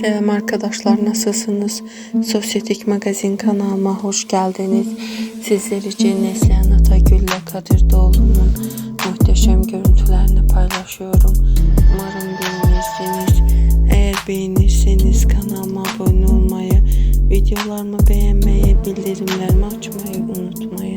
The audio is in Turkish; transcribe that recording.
Selam arkadaşlar nasılsınız? Sosyetik Magazin kanalıma hoş geldiniz. Sizler için Neslihan Atagül ile Kadir Doğulu'nun muhteşem görüntülerini paylaşıyorum. Umarım beğenirsiniz. Eğer beğenirseniz kanalıma abone olmayı, videolarımı beğenmeyi, bildirimlerimi açmayı unutmayın.